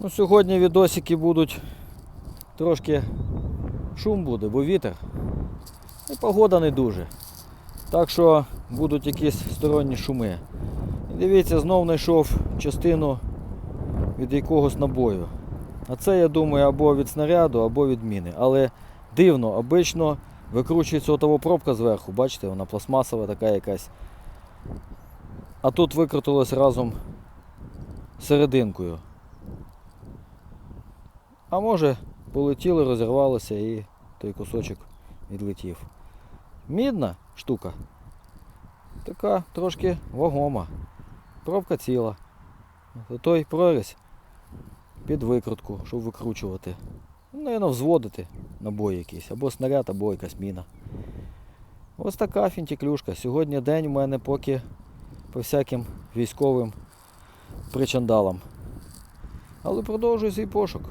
Ну, сьогодні відосики будуть трошки шум буде, бо вітер. І погода не дуже. Так що будуть якісь сторонні шуми. І дивіться, знов знайшов частину від якогось набою. А це, я думаю, або від снаряду, або від міни. Але дивно, обично викручується отова пробка зверху, бачите, вона пластмасова така якась. А тут викрутилось разом серединкою. А може полетіло, розірвалося і той кусочок відлетів. Мідна штука. Така трошки вагома. Пробка ціла. То той прорізь під викрутку, щоб викручувати. Ну, Наверно, взводити набой якийсь, або снаряд, або якась міна. Ось така фінтіклюшка. Сьогодні день у мене поки по всяким військовим причандалам. Але продовжую свій пошук.